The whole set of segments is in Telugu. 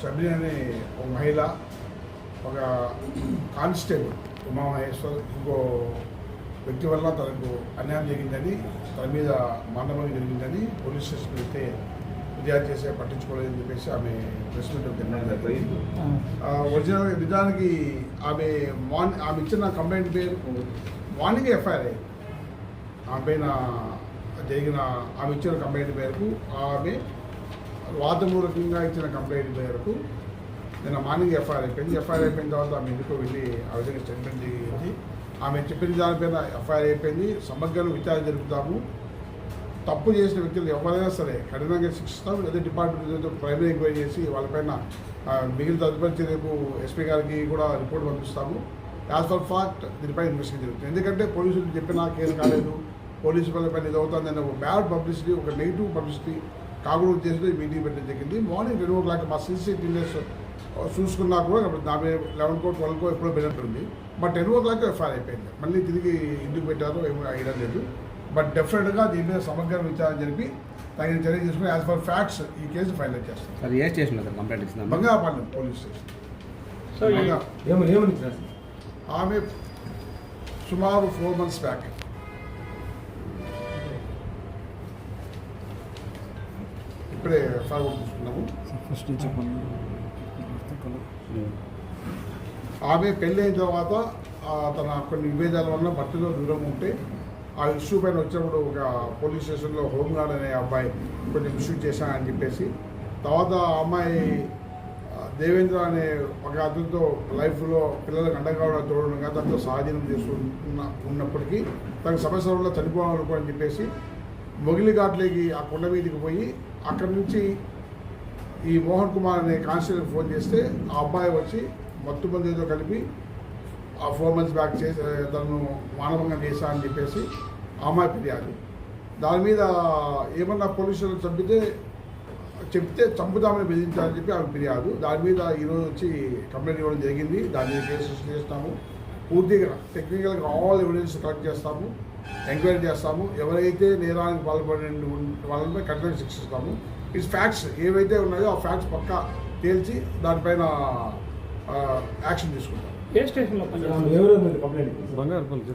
సబ్రీన్ అనే ఒక మహిళ ఒక కానిస్టేబుల్ ఉమామహేశ్వర్ ఇంకో వ్యక్తి వల్ల తనకు అన్యాయం జరిగిందని తన మీద మానవం జరిగిందని పోలీస్ స్టేషన్ వెళ్తే ఫిర్యాదు చేసే పట్టించుకోలేదని చెప్పేసి ఆమె ప్రెస్ మీట్ జరిగింది. ఆ, ఒరిజినల్ నిజానికి ఆమె మార్నింగ్ ఆమె ఇచ్చిన కంప్లైంట్ పేరు మార్నింగ్ ఎఫ్ఐఆర్. అయ్యింది ఆమె పైన జరిగిన ఆమె ఇచ్చిన కంప్లైంట్ మేరకు ఆమె వాదమూలకంగా ఇచ్చిన కంప్లైంట్ మేరకు నిన్న మార్నింగ్ ఎఫ్ఐఆర్ అయిపోయింది. ఎఫ్ఐఆర్ అయిపోయిన తర్వాత ఆమె ఇంటికి వెళ్ళి ఆ విధంగా స్టేట్మెంట్ చేయింది ఆమె చెప్పిన దానిపైన ఎఫ్ఐఆర్ అయిపోయింది. సమగ్రంగా విచారణ జరుపుతాము. తప్పు చేసిన వ్యక్తులు ఎవరైనా సరే కఠినంగా శిక్షిస్తాం లేదా డిపార్ట్మెంట్ ప్రైమరీ ఎంక్వైరీ చేసి వాళ్ళపైన మిగిలిన తదుపరి రేపు ఎస్పీ గారికి కూడా రిపోర్ట్ పంపిస్తాము. యాజ్ ఫర్ ఫాక్ట్ దీనిపై ఇన్వెస్టిగేషన్ జరుగుతుంది. ఎందుకంటే పోలీసులు చెప్పినా కేసు కాలేదు. పోలీసు పైన ఇది అవుతుందని ఒక బ్యాడ్ పబ్లిసిటీ ఒక నెగిటివ్ పబ్లిసిటీ కాకుండా ఉద్దేశంతో ఈ మీటింగ్ పెట్టడం జరిగింది. మార్నింగ్ టెన్ ఓ క్లాక్ మా సీసీటీవీస్ చూసుకున్నా కూడా దాని లెవెన్ కో ట్వెల్వ్ కో ఎప్పుడో benefit but ten o'clock FIR అయిపోయింది. మళ్ళీ తిరిగి ఇంటికి పెట్టారో ఏమో ఐడియా లేదు. బట్ డెఫినెట్గా దీని మీద సమగ్ర విచారణ జరిపి తగిన చర్య తీసుకుని యాజ్ ఫర్ ఫ్యాక్ట్స్ ఈ కేసు ఫైనల్ చేస్తాం. సార్ ఏ స్టేషన్లో సార్ కంప్లైంట్ ఇస్తున్నాం బంగాపాలెం పోలీస్ స్టేషన్. ఆమె సుమారు ఫోర్ మంత్స్ బ్యాక్ ఇప్పుడే ఎఫ్ఐఆర్ తీసుకున్నాము. ఫస్ట్ నుంచి చెప్పండి ఆమె పెళ్ళి అయిన తర్వాత తన కొన్ని విభేదాల వల్ల భర్తలో దూరం ఉంటే ఆ ఇష్యూ పైన వచ్చినప్పుడు ఒక పోలీస్ స్టేషన్లో హోంగార్డ్ అనే అబ్బాయి కొంచెం ఇష్యూ చేశానని చెప్పేసి తర్వాత ఆ అమ్మాయి దేవేంద్ర అనే ఒక అతనితో లైఫ్లో పిల్లలకు అండగా తోడడంగా తనతో సహజీవనం చేస్తున్న ఉన్నప్పటికీ తనకు సమస్య వల్ల చనిపోవాలనుకో అని చెప్పేసి మొగిలి ఘాట్లోకి ఆ కొండ మీదకి పోయి అక్కడి నుంచి ఈ మోహన్ కుమార్ అనే కానిస్టేబుల్ ఫోన్ చేస్తే ఆ అబ్బాయి వచ్చి మత్తు మందితో కలిపి ఆ ఫోర్ మంత్స్ బ్యాక్ చేసి తను మానవంగా చేశా అని చెప్పేసి ఆ అమ్మాయి ఫిర్యాదు. దాని మీద ఏమన్నా పోలీసులు చంపితే చెప్తే చంపుదామని బెదిరించాలని చెప్పి ఆమె ఫిర్యాదు. దాని మీద ఈరోజు వచ్చి కంప్లైంట్ ఇవ్వడం జరిగింది. దాని మీద కేసు చేస్తాము పూర్తిగా టెక్నికల్గా ఆల్ ఎవిడెన్స్ కలెక్ట్ చేస్తాము. ఎంక్వైరీ చేస్తాము. ఎవరైతే నేరానికి పాల్పడిన వాళ్ళపై కఠినంగా శిక్షిస్తాము. ఈ ఫ్యాక్ట్స్ ఏవైతే ఉన్నాయో ఆ ఫ్యాక్ట్స్ పక్కా తేల్చి దానిపైన యాక్షన్ తీసుకుంటాం. ఏ స్టేషన్లో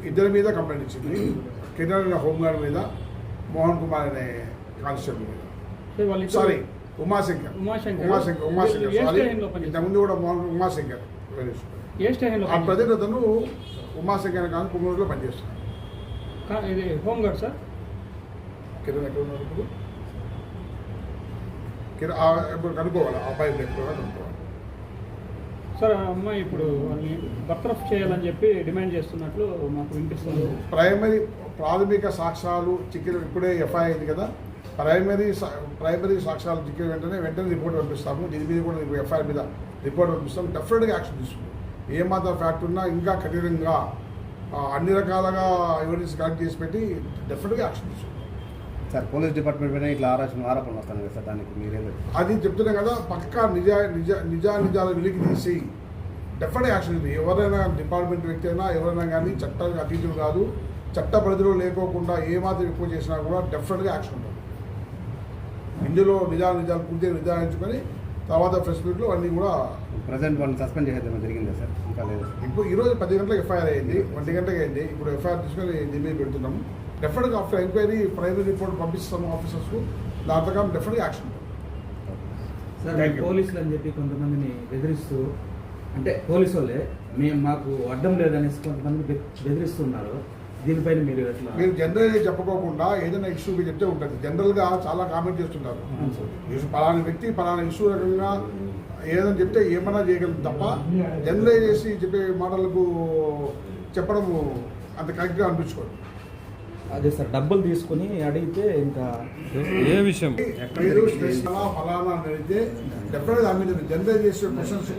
ఇద్దరి మీద కంప్లైంట్ ఇచ్చింది. కిరణ్ హోంగార్డ్ మీద మోహన్ కుమార్ అనే కానిస్టేబుల్ మీద. సారీ ఉమాశంకర్. ఉమాశంకర్. ఉమాశంకర్ ఉమాశంకర్ సారీ? ఇంతకుముందు కూడా మోహన్ ఉమాశంకర్. ఏ స్టేషన్లో ఆ? ప్రజెంట్ అతను ఉమాశంకర్ కానీ కుమ్మూరులో పనిచేస్తున్నాడు కా- ఇది హోమ్ గార్డ్ సార్? కిరణ్ ఎక్కడ ఉన్నారు ఇప్పుడు? కిరణ్ ఇప్పుడు కనుక్కోవాలి? ఆ అబ్బాయి ఎక్కడ కనుక్కోవాలి? సార్ ఆ అమ్మాయి ఇప్పుడు వాళ్ళని బర్తరఫ్ చేయాలని చెప్పి డిమాండ్ చేస్తున్నట్లు మాకు వినిపిస్తుంది. ప్రైమరీ ప్రాథమిక సాక్ష్యాలు చిక్కిన ఇప్పుడే ఎఫ్ఐ అయింది కదా? ప్రైమరీ ప్రైమరీ సాక్ష్యాలు చిక్కిన వెంటనే వెంటనే రిపోర్ట్ పంపిస్తాము. దీని మీద కూడా ఎఫ్ఐఆర్ మీద రిపోర్ట్ పంపిస్తాము. డెఫినెట్గా యాక్షన్ తీసుకుంటాం. ఏ మాత్రం ఫ్యాక్ట్ ఉన్నా ఇంకా కఠినంగా అన్ని రకాలుగా ఎవిడెన్స్ కలెక్ట్ చేసి పెట్టి డెఫినెట్గా యాక్షన్ తీసుకుంటాం సార్ పోలీస్ డిపార్ట్మెంట్ పైన ఇట్లా ఆరోపణ ఆరోపణలు వస్తాను కదా సార్ దానికి మీరేం అది చెప్తున్నాం కదా పక్కా నిజ నిజ నిజా నిజాల వెలికి తీసి డెఫినెట్ యాక్షన్ ఇది. ఎవరైనా డిపార్ట్మెంట్ వ్యక్తి అయినా ఎవరైనా కానీ చట్టానికి అతీతులు కాదు చట్ట పరిధిలో లేకోకుండా ఏ మాత్రం ఎక్కువ చేసినా కూడా డెఫినెట్గా యాక్షన్ ఉంటుంది. ఇందులో నిజాలు నిజాలు పూర్తిగా నిర్ధారించుకొని తర్వాత ప్రెస్ మీట్లో అన్నీ కూడా ప్రజెంట్ వాళ్ళని సస్పెండ్ చేసేద్దాం జరిగిందా సార్? ఇంకా లేదు. ఇప్పుడు ఈరోజు పది గంటలకు ఎఫ్ఐఆర్ అయింది. ఒంటి గంటకి అయింది. ఇప్పుడు ఎఫ్ఐఆర్ తీసుకొని దీని మీద పెడుతున్నాము డెఫినెట్గా ఆఫ్టర్ ఎంక్వైరీ ప్రైమరీ రిపోర్ట్ పంపిస్తాము ఆఫీసర్స్కు ప్రకారం డెఫినెట్గా యాక్షన్ సార్. పోలీసులు అని చెప్పి కొంతమందిని బెదిరిస్తూ అంటే పోలీసు వాళ్ళే మేము మాకు అడ్డం లేదనేసి కొంతమంది బెదిరిస్తున్నారు. దీనిపైన మీరు మీరు జనరల్గా చెప్పుకోకుండా ఏదైనా ఇష్యూ మీరు చెప్తే ఉంటుంది. జనరల్గా చాలా కామెంట్ చేస్తుంటారు. ఇష్యూ పలానా వ్యక్తి పలానా ఇష్యూ రకంగా ఏదైనా చెప్తే ఏమన్నా చేయగలం తప్ప జనరలైజ్ చేసి చెప్పే మాటలకు చెప్పడం అంత కరెక్ట్గా అనిపించుకోదు. అదే సార్ డబ్బులు తీసుకుని అడిగితే ఇంకా ఏ విషయం? మీరు స్పెషల్ ఫలానా అని అడిగితే డెఫినెట్గా దాని మీద జనరలైజ్ చేసే క్వశ్చన్స్